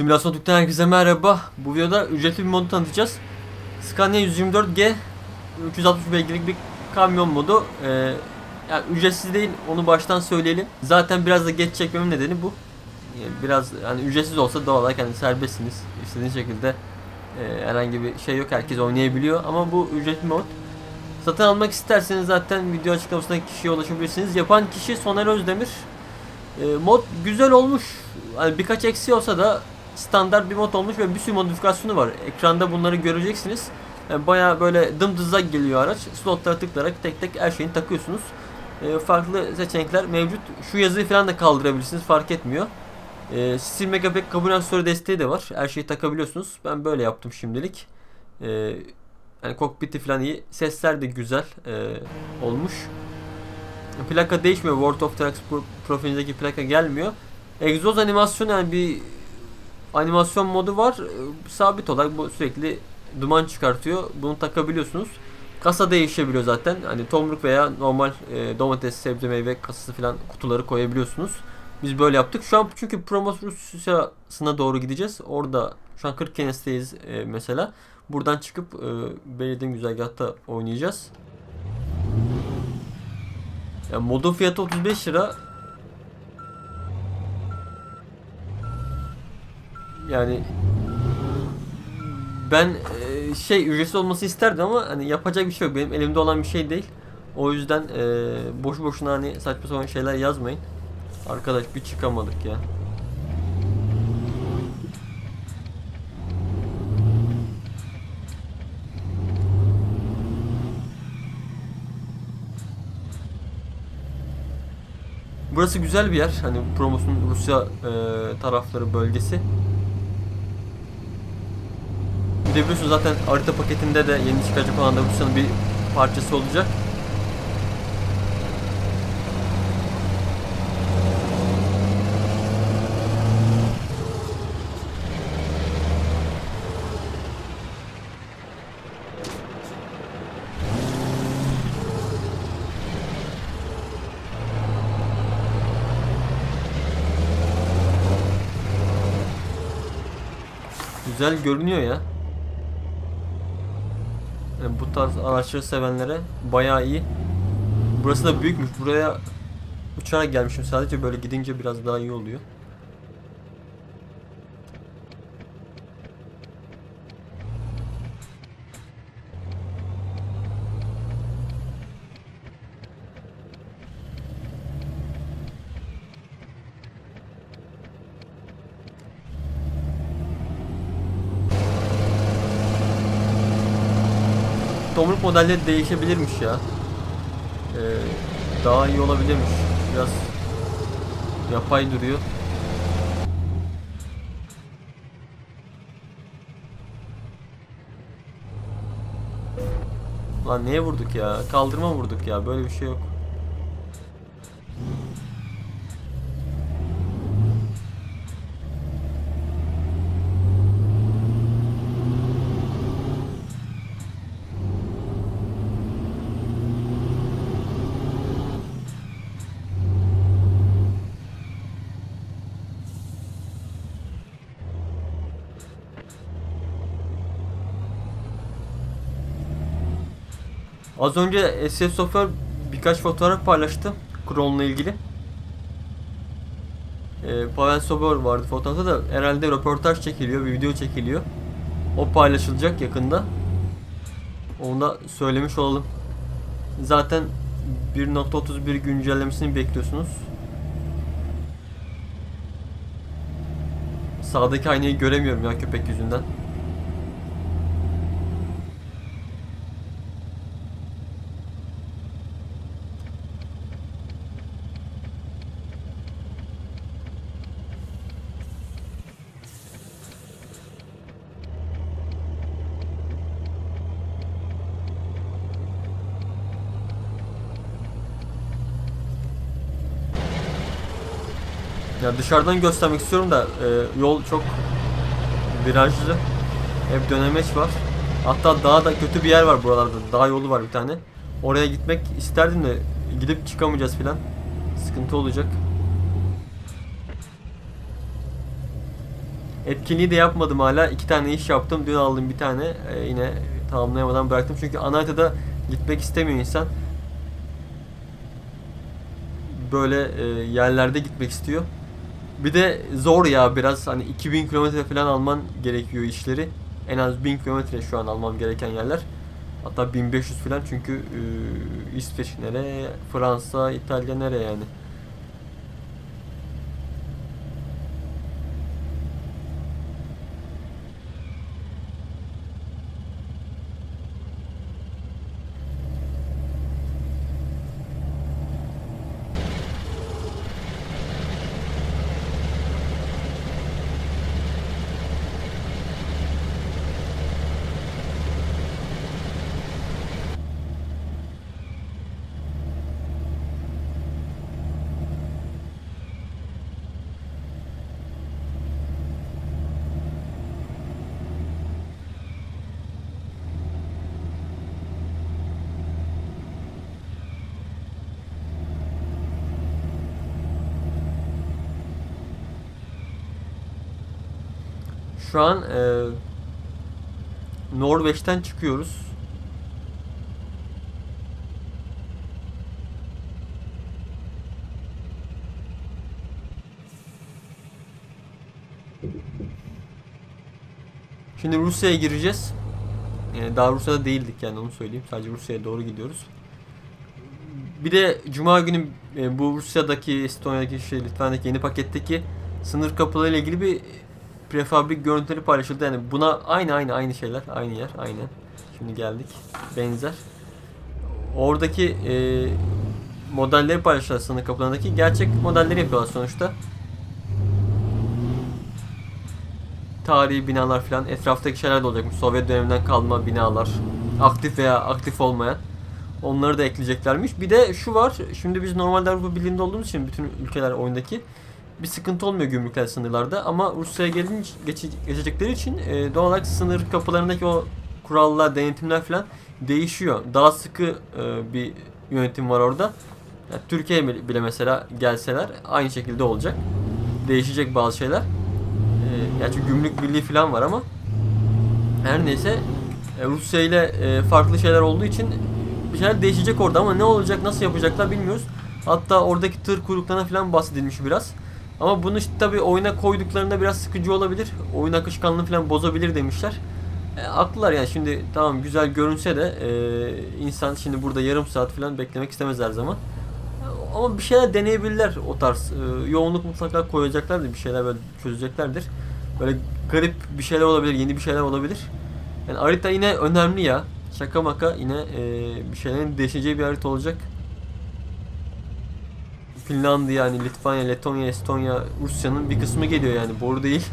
Simülasyon Tuk'tan herkese merhaba. Bu videoda ücretli bir modu tanıtacağız. Scania 124G 360 beygirlik bir kamyon modu. Ee, yani ücretsiz değil onu baştan söyleyelim. Zaten biraz da geç çekmemin nedeni bu. Yani biraz hani ücretsiz olsa doğal olarak hani serbestsiniz. İstediğiniz şekilde e, herhangi bir şey yok. Herkes oynayabiliyor ama bu ücretli mod. Satın almak isterseniz zaten video açıklamasındaki kişiye ulaşabilirsiniz. Yapan kişi Soner Özdemir. E, mod güzel olmuş. Hani birkaç eksi olsa da standart bir mod olmuş ve bir sürü modifikasyonu var. Ekranda bunları göreceksiniz. Yani Baya böyle dımdızla geliyor araç. Slotlara tıklayarak tek tek her şeyini takıyorsunuz. E, farklı seçenekler mevcut. Şu yazıyı falan da kaldırabilirsiniz fark etmiyor. E, Steel Megapack kabul aksesörü desteği de var. Her şeyi takabiliyorsunuz. Ben böyle yaptım şimdilik. E, yani kokpiti falan iyi. Sesler de güzel e, olmuş. Plaka değişmiyor. World of Trucks pro- profilindeki plaka gelmiyor. Egzoz animasyon yani bir animasyon modu var. Ee, Sabit olarak bu sürekli duman çıkartıyor. Bunu takabiliyorsunuz. Kasa değişebiliyor zaten. Hani tomruk veya normal e, domates, sebze, meyve kasası falan kutuları koyabiliyorsunuz. Biz böyle yaptık. Şu an çünkü Promos Rusya'sına doğru gideceğiz. Orada şu an 40 Kenes'teyiz e, mesela. Buradan çıkıp e, belediyenin güzergahta oynayacağız. Ya modun fiyatı 35 lira. Yani ben e, şey ücretsiz olması isterdim ama hani yapacak bir şey yok. Benim elimde olan bir şey değil. O yüzden e, boş boşuna hani saçma sapan şeyler yazmayın. Arkadaş bir çıkamadık ya. Burası güzel bir yer. Hani Promos'un Rusya e, tarafları bölgesi. Bir de biliyorsunuz zaten harita paketinde de yeni çıkacak olan da Rusya'nın bir parçası olacak. Güzel görünüyor ya. Yani bu tarz araçları sevenlere bayağı iyi. Burası da büyükmüş. Buraya uçarak gelmişim sadece böyle gidince biraz daha iyi oluyor. Tomruk modelleri değişebilirmiş ya. Ee, daha iyi olabilirmiş. Biraz yapay duruyor. Lan neye vurduk ya? Kaldırma vurduk ya. Böyle bir şey yok. Az önce SS Software birkaç fotoğraf paylaştı Chrome'la ilgili. Ee, Pavel Sobor vardı fotoğrafta da herhalde röportaj çekiliyor, bir video çekiliyor. O paylaşılacak yakında. Onu da söylemiş olalım. Zaten 1.31 güncellemesini bekliyorsunuz. Sağdaki aynayı göremiyorum ya köpek yüzünden. Ya dışarıdan göstermek istiyorum da e, yol çok virajlı. Hep dönemeç var. Hatta daha da kötü bir yer var buralarda. Dağ yolu var bir tane. Oraya gitmek isterdim de gidip çıkamayacağız filan. Sıkıntı olacak. Etkinliği de yapmadım hala. İki tane iş yaptım. Dün aldım bir tane. Ee, yine tamamlayamadan bıraktım. Çünkü ana haritada gitmek istemiyor insan. Böyle e, yerlerde gitmek istiyor. Bir de zor ya biraz hani 2000 kilometre falan alman gerekiyor işleri. En az 1000 kilometre şu an almam gereken yerler. Hatta 1500 falan çünkü e, İsveç nereye, Fransa, İtalya nereye yani. Şu an e, Norveç'ten çıkıyoruz. Şimdi Rusya'ya gireceğiz. Yani daha Rusya'da değildik yani onu söyleyeyim. Sadece Rusya'ya doğru gidiyoruz. Bir de Cuma günü e, bu Rusya'daki, Estonya'daki, şey, Litvanya'daki yeni paketteki sınır kapılarıyla ilgili bir prefabrik görüntüleri paylaşıldı. Yani buna aynı aynı aynı şeyler. Aynı yer. Aynen. Şimdi geldik. Benzer. Oradaki e, modelleri paylaşıyorlar sınır kapılarındaki. Gerçek modelleri yapıyorlar sonuçta. Tarihi binalar falan. Etraftaki şeyler de olacakmış. Sovyet döneminden kalma binalar. Aktif veya aktif olmayan. Onları da ekleyeceklermiş. Bir de şu var. Şimdi biz normalde Avrupa Birliği'nde olduğumuz için bütün ülkeler oyundaki bir sıkıntı olmuyor gümrükler sınırlarda ama Rusya'ya gelince geçe, geçecekleri için e, doğal olarak sınır kapılarındaki o kurallar, denetimler falan değişiyor. Daha sıkı e, bir yönetim var orada. Yani Türkiye bile mesela gelseler aynı şekilde olacak. Değişecek bazı şeyler. E, gerçi gümrük birliği falan var ama her neyse e, Rusya ile e, farklı şeyler olduğu için bir şeyler değişecek orada ama ne olacak, nasıl yapacaklar bilmiyoruz. Hatta oradaki tır kuyruklarına falan bahsedilmiş biraz. Ama bunu işte tabii oyuna koyduklarında biraz sıkıcı olabilir. Oyun akışkanlığını falan bozabilir demişler. E, haklılar yani şimdi tamam güzel görünse de e, insan şimdi burada yarım saat falan beklemek istemez her zaman. Ama bir şeyler deneyebilirler o tarz. E, yoğunluk mutlaka koyacaklardır. Bir şeyler böyle çözeceklerdir. Böyle garip bir şeyler olabilir, yeni bir şeyler olabilir. Yani harita yine önemli ya. Şaka maka yine e, bir şeylerin değişeceği bir harita olacak. Finlandiya, yani Litvanya, Letonya, Estonya, Rusya'nın bir kısmı geliyor yani boru değil.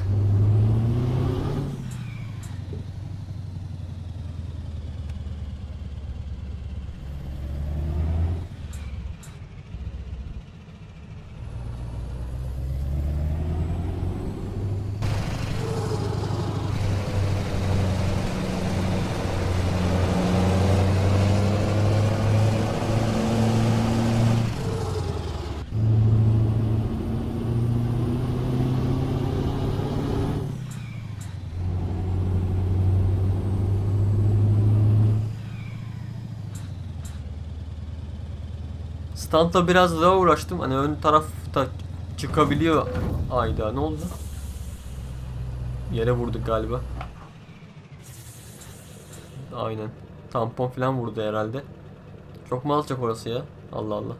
Standla biraz daha uğraştım. Hani ön tarafta çıkabiliyor. Ayda ne oldu? Yere vurduk galiba. Aynen. Tampon falan vurdu herhalde. Çok mu alacak orası ya? Allah Allah.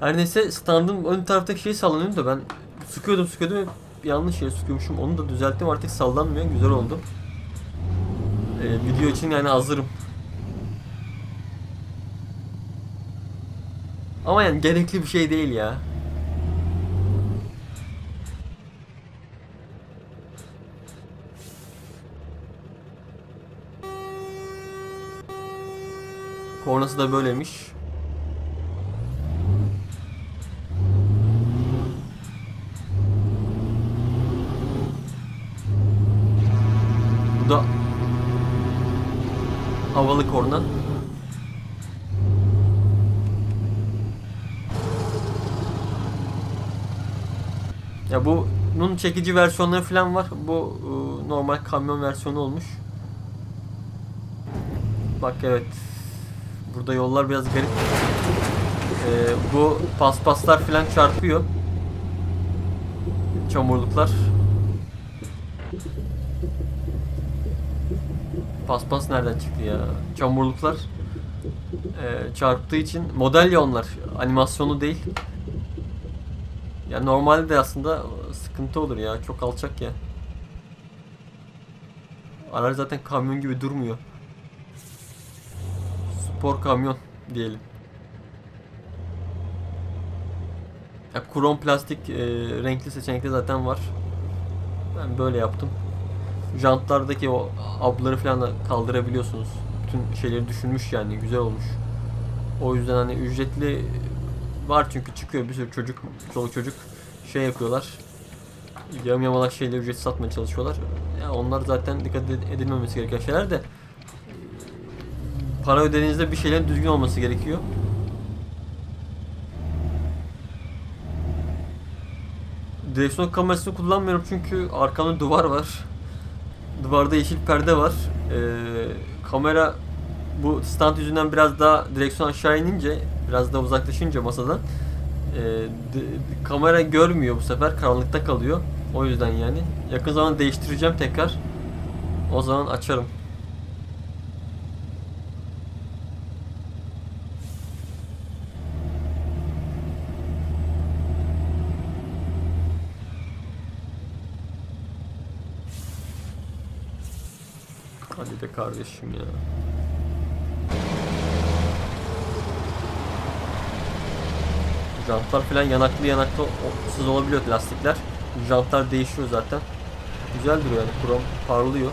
Her neyse standın ön taraftaki şeyi sallanıyor da ben sıkıyordum sıkıyordum yanlış yere sıkıyormuşum. Onu da düzelttim artık sallanmıyor. Güzel oldu. Ee, video için yani hazırım. Ama yani gerekli bir şey değil ya. Kornası da böyleymiş. Bu da havalı korna. Ya bu Bunun çekici versiyonları falan var. Bu e, normal kamyon versiyonu olmuş. Bak evet. Burada yollar biraz garip. E, bu paspaslar falan çarpıyor. Çamurluklar. Paspas nereden çıktı ya? Çamurluklar e, çarptığı için model ya onlar. Animasyonu değil. Ya normalde de aslında sıkıntı olur ya. Çok alçak ya. Araç zaten kamyon gibi durmuyor. Spor kamyon diyelim. Ya krom plastik e, renkli seçenekte zaten var. Ben böyle yaptım. Jantlardaki o abları falan da kaldırabiliyorsunuz. Bütün şeyleri düşünmüş yani güzel olmuş. O yüzden hani ücretli var çünkü çıkıyor bir sürü çocuk, çoluk çocuk şey yapıyorlar. Yarım yamalak şeyleri ücretsiz satmaya çalışıyorlar. Ya onlar zaten dikkat edilmemesi gereken şeyler de para ödediğinizde bir şeylerin düzgün olması gerekiyor. Direksiyon kamerasını kullanmıyorum çünkü arkamda duvar var. Duvarda yeşil perde var. Ee, kamera bu stand yüzünden biraz daha direksiyon aşağı inince, biraz daha uzaklaşınca masadan e, de- kamera görmüyor bu sefer. Karanlıkta kalıyor. O yüzden yani. Yakın zaman değiştireceğim tekrar. O zaman açarım. Hadi de kardeşim ya. Jantlar falan yanaklı yanaklı sız olabiliyor lastikler. Jantlar değişiyor zaten. Güzel duruyor yani krom parlıyor.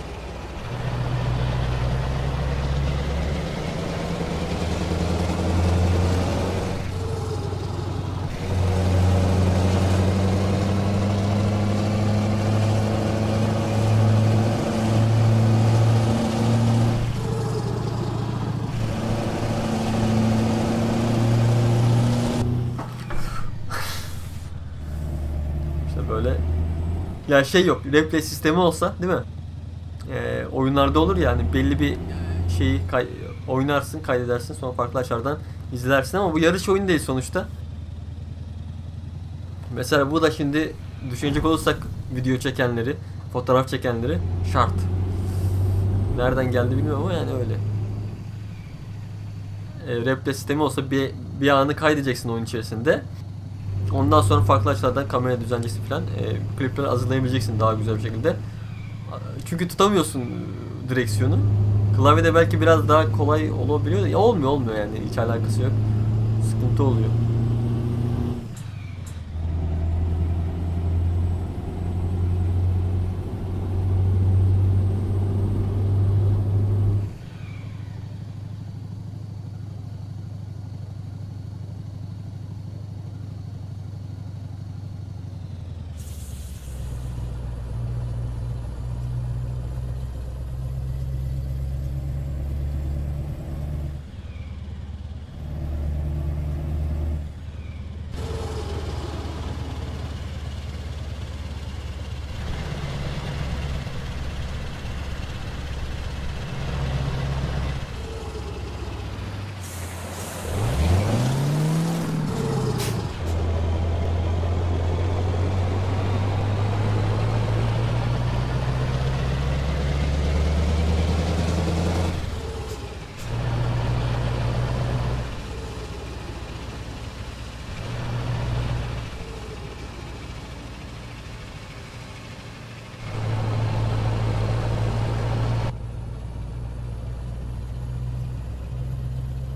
İşte böyle ya şey yok replay sistemi olsa değil mi? Ee, oyunlarda olur ya hani belli bir şeyi kay- oynarsın kaydedersin sonra farklı açılardan izlersin ama bu yarış oyunu değil sonuçta. Mesela bu da şimdi düşünecek olursak video çekenleri, fotoğraf çekenleri şart. Nereden geldi bilmiyorum ama yani öyle. E, replay sistemi olsa bir, bir anı kaydedeceksin oyun içerisinde. Ondan sonra farklı açılardan kamera düzenleyeceksin falan. E, klipleri hazırlayabileceksin daha güzel bir şekilde. Çünkü tutamıyorsun e, direksiyonu. Klavyede belki biraz daha kolay olabiliyor da ya olmuyor olmuyor yani hiç alakası yok. Sıkıntı oluyor.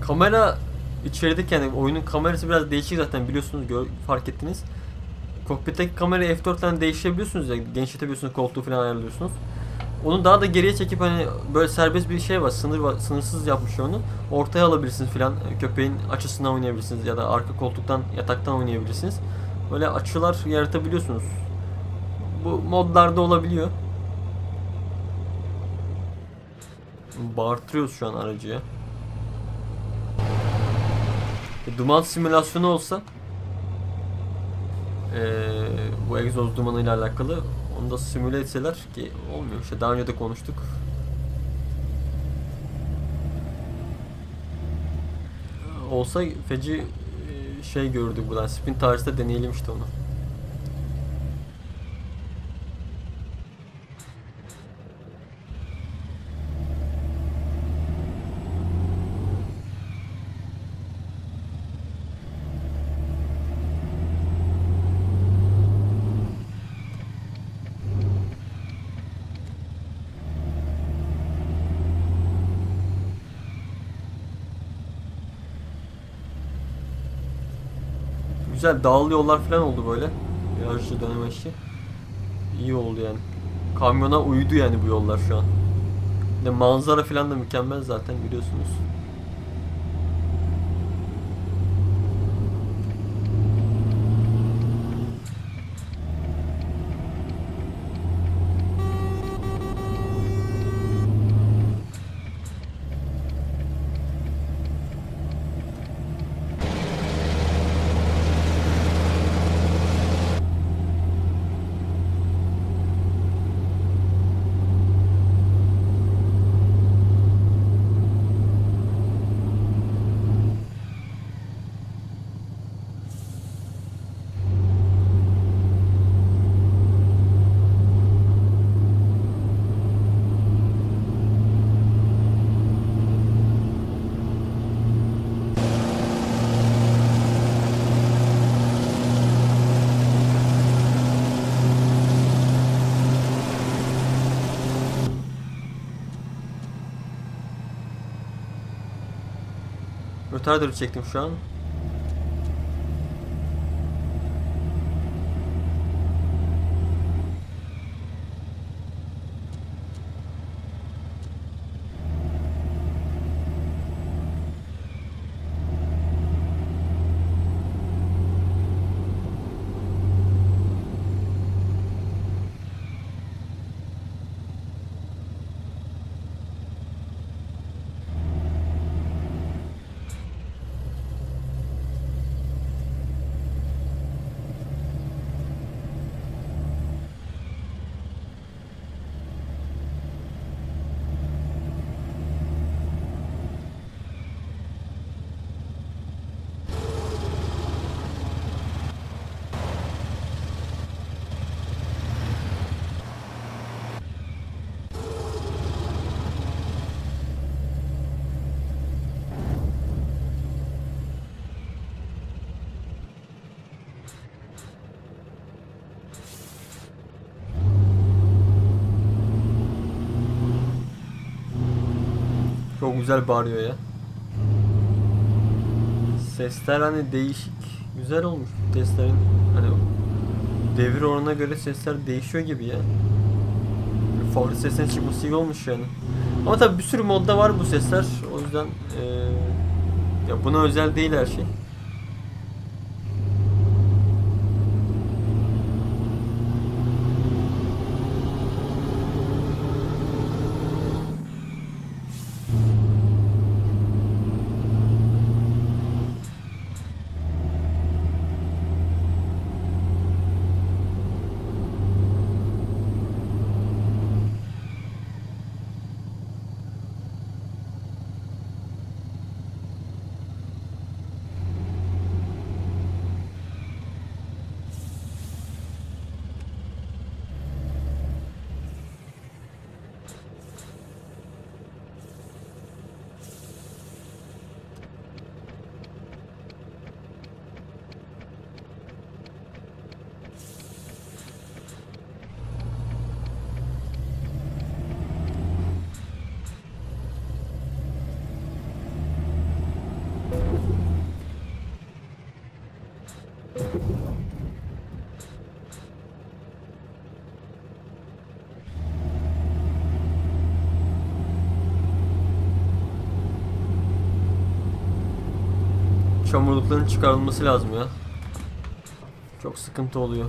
Kamera içerideki yani oyunun kamerası biraz değişik zaten biliyorsunuz gör, fark ettiniz. Kokpitteki kamerayı F4'ten değiştirebiliyorsunuz ya genişletebiliyorsunuz koltuğu falan ayarlıyorsunuz. Onu daha da geriye çekip hani böyle serbest bir şey var sınır var sınırsız yapmış onu. Ortaya alabilirsiniz filan köpeğin açısından oynayabilirsiniz ya da arka koltuktan yataktan oynayabilirsiniz. Böyle açılar yaratabiliyorsunuz. Bu modlarda olabiliyor. Bağırtırıyoruz şu an aracı ya. E, duman simülasyonu olsa Ee, bu egzoz dumanıyla alakalı. Onu da simüle etseler ki olmuyor. İşte daha önce de konuştuk. Olsa feci e, şey gördük buradan. Spin tarihte deneyelim işte onu. Güzel dağlı yollar falan oldu böyle. Virajlı döneme işi. İyi oldu yani. Kamyona uydu yani bu yollar şu an. De manzara falan da mükemmel zaten görüyorsunuz. Retarder çektim şu an. Güzel bağırıyor ya. Sesler hani değişik. Güzel olmuş testlerin. Hani devir oranına göre sesler değişiyor gibi ya. Favori sesine çıkması iyi olmuş yani. Ama tabi bir sürü modda var bu sesler. O yüzden eee ya buna özel değil her şey. Çamurlukların çıkarılması lazım ya. Çok sıkıntı oluyor.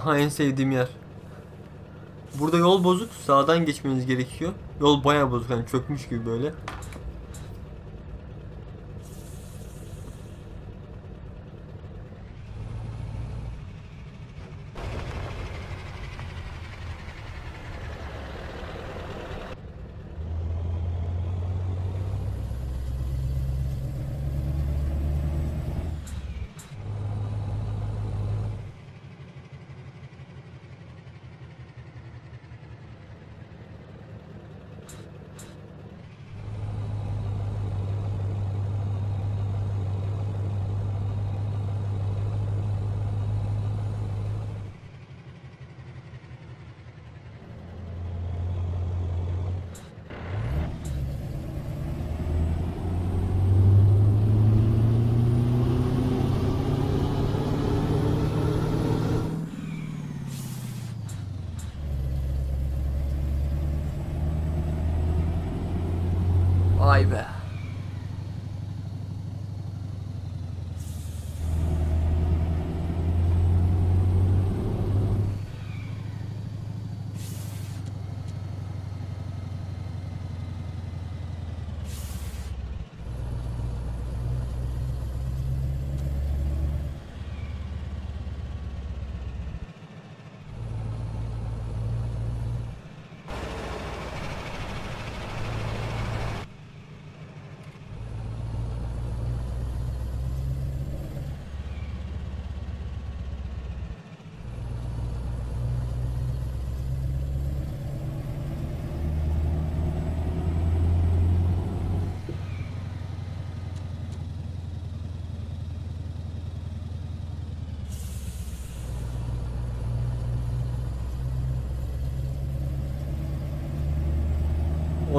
Aha en sevdiğim yer. Burada yol bozuk. Sağdan geçmeniz gerekiyor. Yol bayağı bozuk. Yani çökmüş gibi böyle.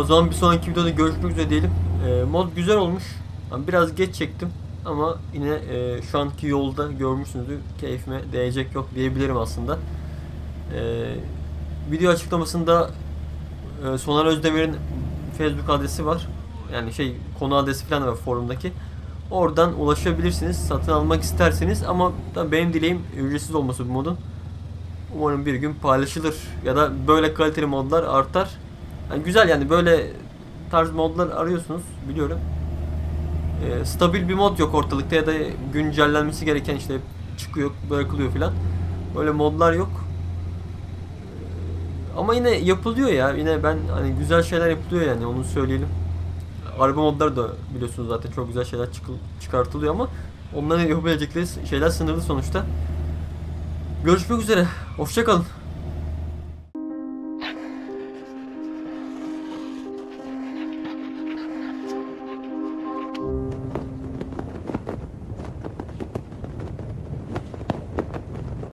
O zaman bir sonraki videoda görüşmek üzere diyelim. Ee, mod güzel olmuş. Biraz geç çektim ama yine e, şu anki yolda görmüşsünüzdür. Keyfime değecek yok diyebilirim aslında. Ee, video açıklamasında e, Soner Özdemir'in Facebook adresi var. Yani şey konu adresi falan var forumdaki. Oradan ulaşabilirsiniz. Satın almak isterseniz ama tabii benim dileğim ücretsiz olması bu modun. Umarım bir gün paylaşılır ya da böyle kaliteli modlar artar. Yani güzel yani böyle tarz modlar arıyorsunuz biliyorum. Ee, stabil bir mod yok ortalıkta ya da güncellenmesi gereken işte çıkıyor bırakılıyor filan. Böyle modlar yok. Ee, ama yine yapılıyor ya. Yine ben hani güzel şeyler yapılıyor yani onu söyleyelim. Araba modları da biliyorsunuz zaten çok güzel şeyler çıkıl- çıkartılıyor ama onların yapabilecekleri şeyler sınırlı sonuçta. Görüşmek üzere. Hoşçakalın.